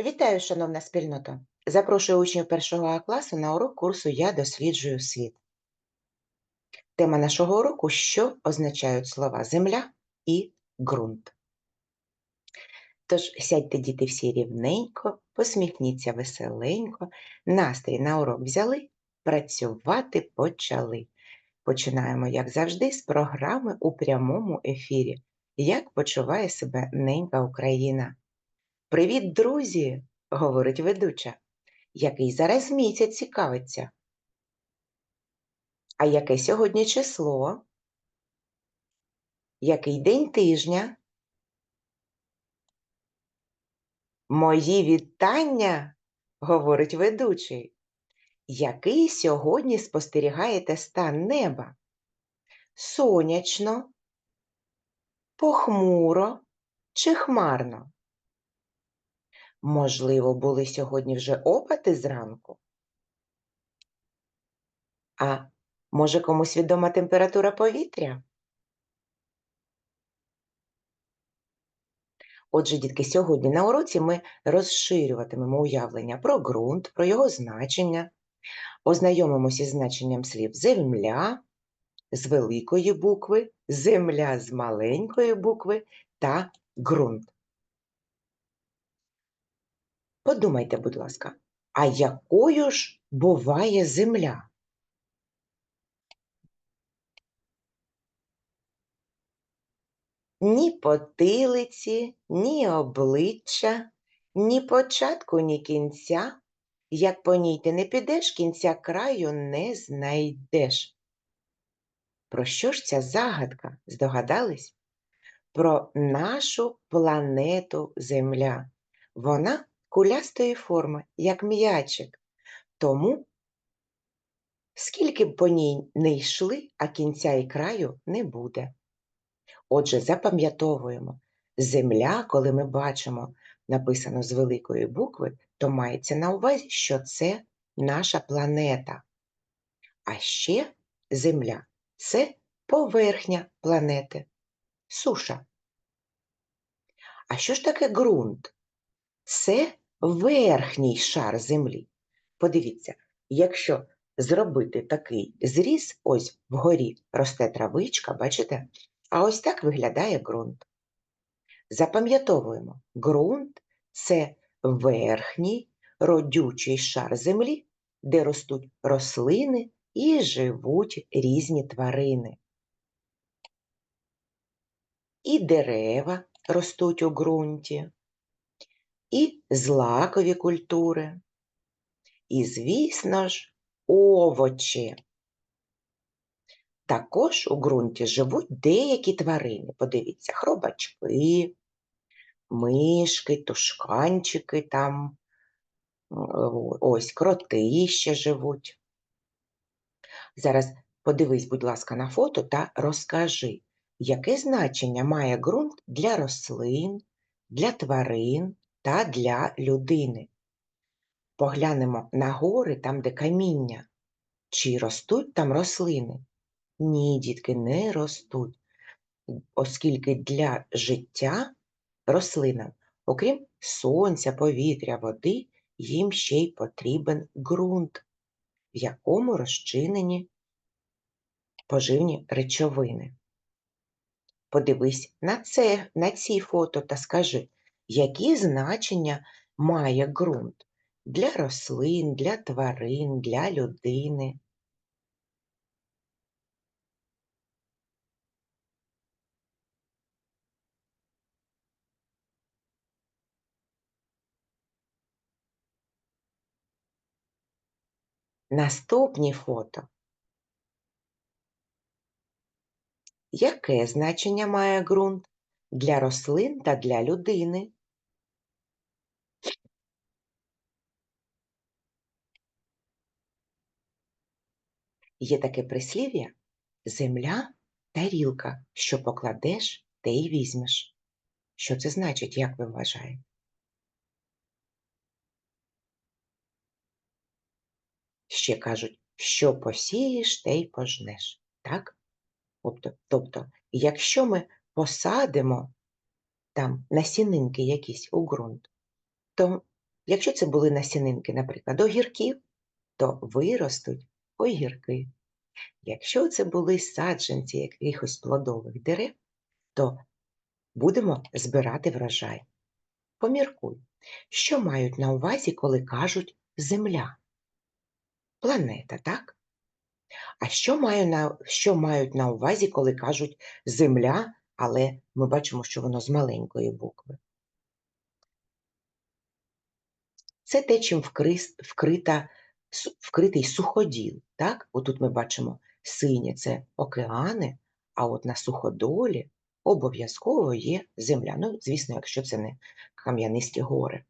Вітаю, шановна спільнота! Запрошую учнів першого А класу на урок курсу Я досліджую світ. Тема нашого уроку що означають слова земля і ґрунт. Тож сядьте, діти, всі рівненько, посміхніться веселенько, настрій на урок взяли, працювати почали. Починаємо, як завжди, з програми у прямому ефірі. Як почуває себе ненька Україна? Привіт, друзі! говорить ведуча. Який зараз місяць цікавиться? А яке сьогодні число? Який день тижня? Мої вітання, говорить ведучий. Який сьогодні спостерігаєте стан неба? Сонячно, похмуро чи хмарно? Можливо, були сьогодні вже опати зранку? А може комусь відома температура повітря? Отже, дітки, сьогодні на уроці ми розширюватимемо уявлення про ґрунт, про його значення, ознайомимося із значенням слів земля з великої букви, земля з маленької букви та ґрунт. Подумайте, будь ласка, а якою ж буває земля? Ні потилиці, ні обличчя, ні початку, ні кінця. Як по ній ти не підеш, кінця краю не знайдеш. Про що ж ця загадка? Здогадались? Про нашу планету Земля. Вона кулястої форми, як м'ячик. Тому, скільки б по ній не йшли, а кінця і краю не буде. Отже, запам'ятовуємо, земля, коли ми бачимо написано з великої букви, то мається на увазі, що це наша планета. А ще земля це поверхня планети, суша. А що ж таке ґрунт? Це верхній шар землі. Подивіться, якщо зробити такий зріз, ось вгорі росте травичка, бачите? А ось так виглядає ґрунт. Запам'ятовуємо, ґрунт це верхній родючий шар землі, де ростуть рослини і живуть різні тварини. І дерева ростуть у ґрунті, і злакові культури, і, звісно ж, овочі. Також у ґрунті живуть деякі тварини. Подивіться, хробачки, мишки, тушканчики там, ось кроти ще живуть. Зараз подивись, будь ласка, на фото та розкажи, яке значення має ґрунт для рослин, для тварин та для людини. Поглянемо на гори, там, де каміння. Чи ростуть там рослини? Ні, дітки, не ростуть, оскільки для життя рослинам, окрім сонця, повітря, води, їм ще й потрібен ґрунт, в якому розчинені поживні речовини. Подивись на це, на ці фото та скажи, які значення має ґрунт для рослин, для тварин, для людини. Наступні фото. Яке значення має ґрунт для рослин та для людини? Є таке прислів'я земля тарілка, що покладеш, те й візьмеш. Що це значить, як ви вважаєте? Ще кажуть, що посієш, те й пожнеш. Так? Тобто, тобто, якщо ми посадимо там насінинки якісь у ґрунт, то Якщо це були насінинки, наприклад, огірків, то виростуть огірки. Якщо це були саджанці якихось плодових дерев, то будемо збирати врожай. Поміркуй, що мають на увазі, коли кажуть земля? Планета, так? А що, маю на, що мають на увазі, коли кажуть земля, але ми бачимо, що воно з маленької букви? Це те, чим вкрита, вкритий суходіл. Так? Отут ми бачимо синє це океани, а от на суходолі обов'язково є земля. Ну, звісно, якщо це не кам'янисті гори.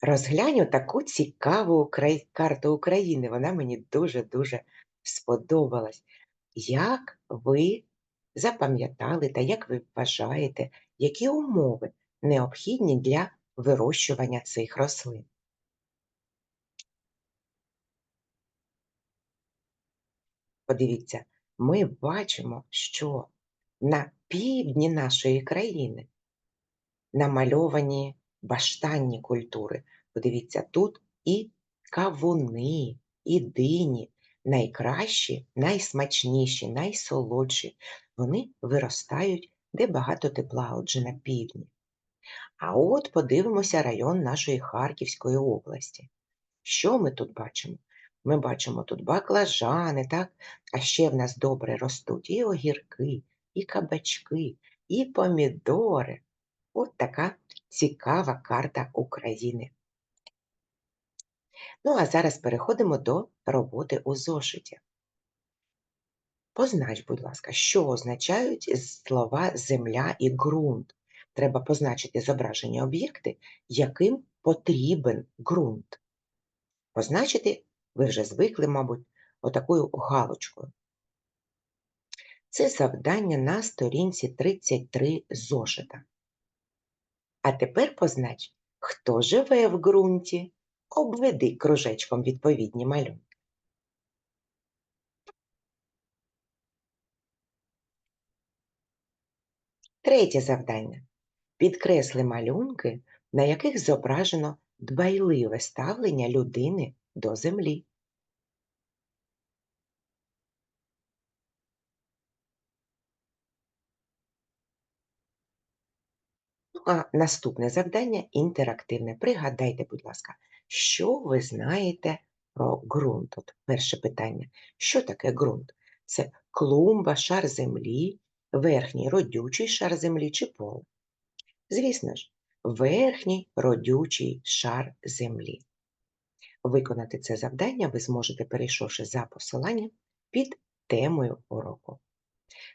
Розглянь таку цікаву карту України. Вона мені дуже-дуже сподобалась. Як ви запам'ятали та як ви вважаєте, які умови необхідні для вирощування цих рослин? Подивіться, ми бачимо, що на півдні нашої країни намальовані баштанні культури. Подивіться, тут і кавуни, і дині, найкращі, найсмачніші, найсолодші. Вони виростають де багато тепла, отже, на півдні. А от подивимося район нашої Харківської області. Що ми тут бачимо? Ми бачимо тут баклажани, так? А ще в нас добре ростуть і огірки, і кабачки, і помідори. От така цікава карта України. Ну, а зараз переходимо до роботи у зошиті. Познач, будь ласка, що означають слова земля і ґрунт. Треба позначити зображені об'єкти, яким потрібен ґрунт. Позначити ви вже звикли, мабуть, отакою галочкою. Це завдання на сторінці 33 зошита. А тепер познач, хто живе в ґрунті. Обведи кружечком відповідні малюнки. Третє завдання. Підкресли малюнки, на яких зображено дбайливе ставлення людини до землі. Ну, а наступне завдання інтерактивне. Пригадайте, будь ласка, що ви знаєте про ґрунт? От перше питання. Що таке ґрунт? Це клумба, шар землі, верхній родючий шар землі чи поле? Звісно ж, верхній родючий шар землі. Виконати це завдання ви зможете, перейшовши за посиланням під темою уроку.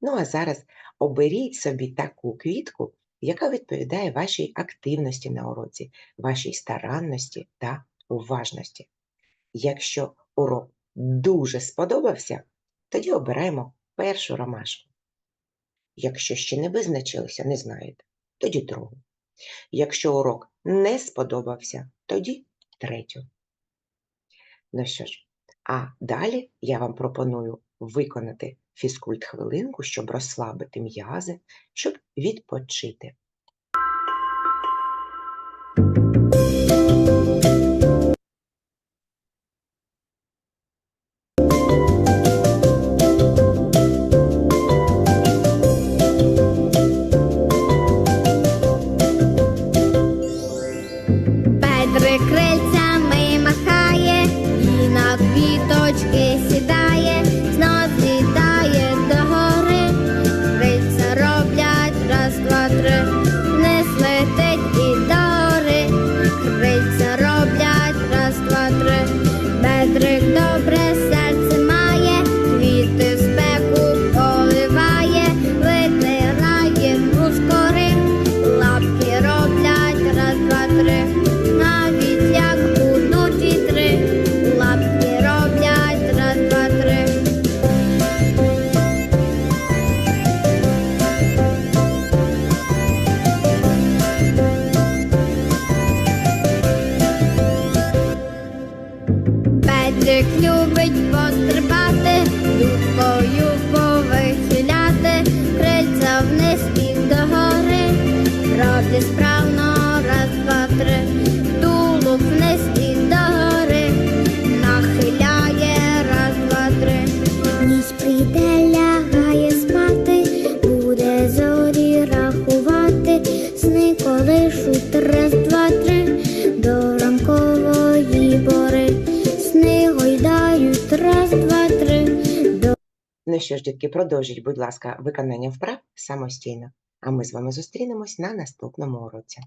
Ну а зараз оберіть собі таку квітку, яка відповідає вашій активності на уроці, вашій старанності та уважності. Якщо урок дуже сподобався, тоді обираємо першу ромашку. Якщо ще не визначилися, не знаєте, тоді другу. Якщо урок не сподобався, тоді третю. Ну що ж, а далі я вам пропоную виконати фізкульт хвилинку, щоб розслабити м'язи, щоб відпочити. Що ж, дітки, продовжіть, будь ласка, виконання вправ самостійно. А ми з вами зустрінемось на наступному уроці.